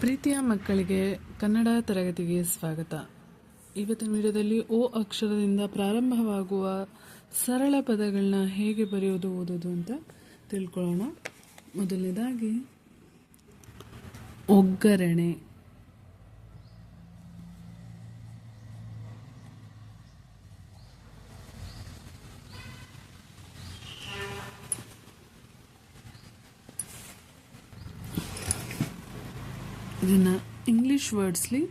ಪ್ರೀತಿಯ ಮಕ್ಕಳಿಗೆ ಕನ್ನಡ ತರಗತಿಗೆ ಸ್ವಾಗತ. ಇವತ್ತಿನ ವಿಡಿಯೋದಲ್ಲಿ ಓ ಅಕ್ಷರದಿಂದ ಪ್ರಾರಂಭವಾಗುವ ಸರಳ ಪದಗಳನ್ನ ಹೇಗೆ ಬರೆಯೋದು ಓದೋದು ಅಂತ ತಿಳ್ಕೊಳ್ಳೋಣ. ಮೊದಲನೇದಾಗಿ, ಒಗ್ಗರಣೆ. ಇದನ್ನು ಇಂಗ್ಲಿಷ್ ವರ್ಡ್ಸ್ಲಿ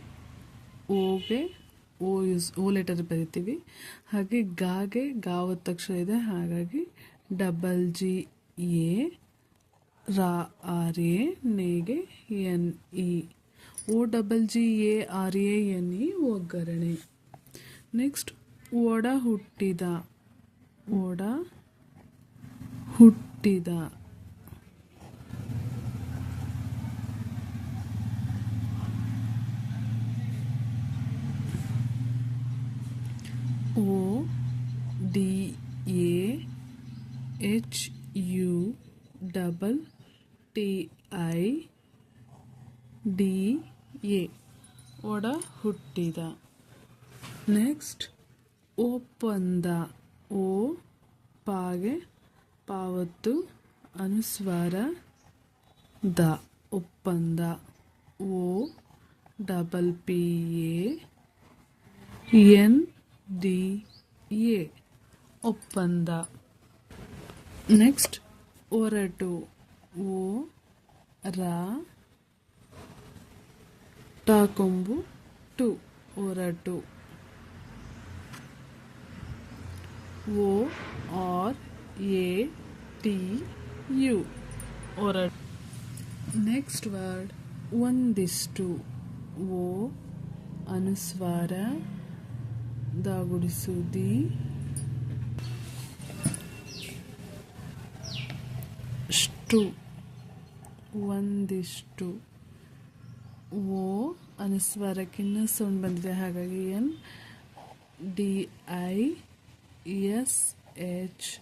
ಓಗೆ, ಓ ಯೂಸ್ ಓ ಲೆಟರ್ ಬರಿತೀವಿ. ಹಾಗೆ ಗಾಗೆ ಗಾ ಒತ್ತಕ್ಷರ ಇದೆ. ಹಾಗಾಗಿ ಡಬಲ್ ಜಿ ಎ, ರಾ, R, A, ನೇಗೆ, N, E. O double G A, R, A, N, E, ಒಗ್ಗರಣೆ. ನೆಕ್ಸ್ಟ್ ಒಡ ಹುಟ್ಟಿದ ಒಡ ಹುಟ್ಟಿದ O D A H U double T I D A ಒಡ ಹುಟ್ಟಿದ ನೆಕ್ಸ್ಟ್ ಒಪ್ಪಂದ. ಓ ಪಾಗೆ ಪಾವತ್ತು ಅನುಸ್ವಾರ. ದ ಒಪ್ಪಂದ. O double P A N D A ಒಪ್ಪಂದ. ನೆಕ್ಸ್ಟ್ ಒರಟು. ಓ ರ ಟಾಕೊಂಬು ಟು ಒರಟು. O R A T U. ಒರಟು. ನೆಕ್ಸ್ಟ್ ವರ್ಡ್ ಒಂದಿಷ್ಟು. ಓ ಅನುಸ್ವಾರ ದಾಗುಡಿಸುದಿ. ಷ್ಟು ಒಂದಿಷ್ಟು. ಓ ಅನುಸ್ವಾರಕ್ಕಿನ್ನ ಸೌಂಡ್ ಬಂದಿದೆ. ಹಾಗಾಗಿ N D I S H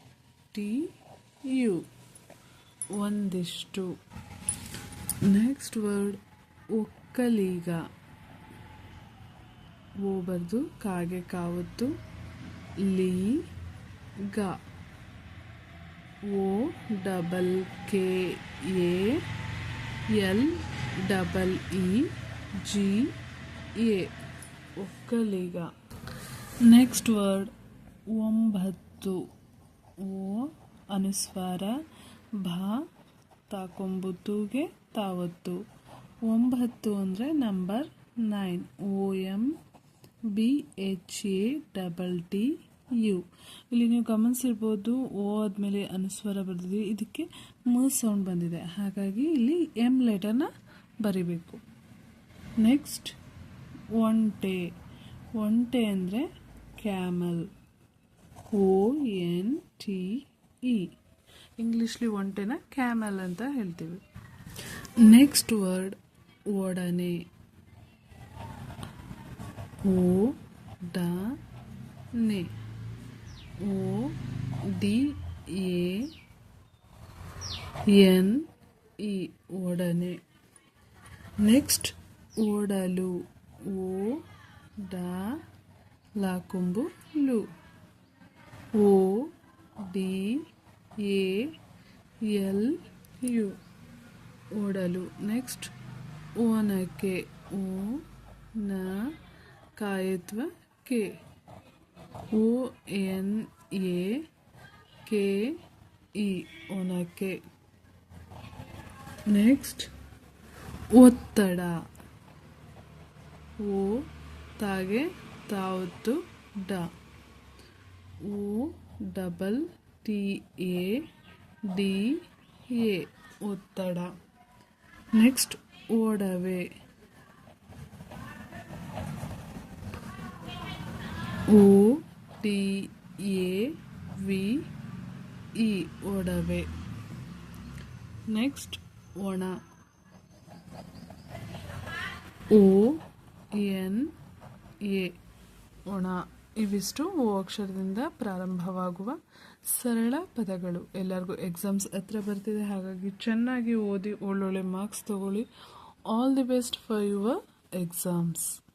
T U. ಒಂದಿಷ್ಟು. ನೆಕ್ಸ್ಟ್ ವರ್ಡ್ ಒಕ್ಕಲಿಗ. ಓ ಬರ್ದು ಕಾಗೆ ಕಾವತ್ತು. ಲೀ ಗ. O double K A L double E G A Vokkaliga. Next word ಒಂಬತ್ತು. ಓ ಅನುಸ್ವಾರ, ಭಾ ತಾಕೊಂಬುತ್ತುಗೆ ತಾವತ್ತು. ಒಂಬತ್ತು ಅಂದರೆ number nine O M B H A double T U. ಇಲ್ಲಿ ನೀವು ಗಮನಿಸಿರ್ಬೋದು, ಓ ಆದಮೇಲೆ ಅನುಸ್ವರ ಬರೆದಿದೆ. ಇದಕ್ಕೆ ಮ ಸೌಂಡ್ ಬಂದಿದೆ. ಹಾಗಾಗಿ ಇಲ್ಲಿ ಎಂ ಲೆಟರ್ನ ಬರಿಬೇಕು. ನೆಕ್ಸ್ಟ್ ಒಂಟೆ ಒಂಟೆ ಅಂದರೆ camel O N T E ಇಂಗ್ಲೀಷ್ಲಿ ಒಂಟೆನ ಕ್ಯಾಮಲ್ ಅಂತ ಹೇಳ್ತೀವಿ. ನೆಕ್ಸ್ಟ್ ವರ್ಡ್ ಒಡನೆ ಓ ಡ ನೆ O D, A, N, E, ಒಡನೆ. ನೆಕ್ಸ್ಟ್, ಓಡಲು, ಓ, ಡ ಲಾಕೊಂಬು ಲು. O, D, A, L, U. ಓಡಲು, next ಓನಕ್ಕೆ ಓ ನ, ಕಾಯತ್ವ, K. O N A K E Onake next ಒತ್ತಡ. ಓ ತಾಗೆ ತಾವತ್ತು ಡ. O double T A D A. ಒತ್ತಡ. Next ಓಡವೆ O T A, V, E ಒಡವೆ. ನೆಕ್ಸ್ಟ್ ಒಣ. ಒ ಎನ್, ಎ, ಒಣ. ಇವಿಷ್ಟು ಓ ಅಕ್ಷರದಿಂದ ಪ್ರಾರಂಭವಾಗುವ ಸರಳ ಪದಗಳು. ಎಲ್ಲರಿಗೂ ಎಕ್ಸಾಮ್ಸ್ ಹತ್ರ ಬರ್ತಿದೆ, ಹಾಗಾಗಿ ಚೆನ್ನಾಗಿ ಓದಿ ಒಳ್ಳೊಳ್ಳೆ ಮಾರ್ಕ್ಸ್ ತಗೊಳ್ಳಿ. All the best for your exams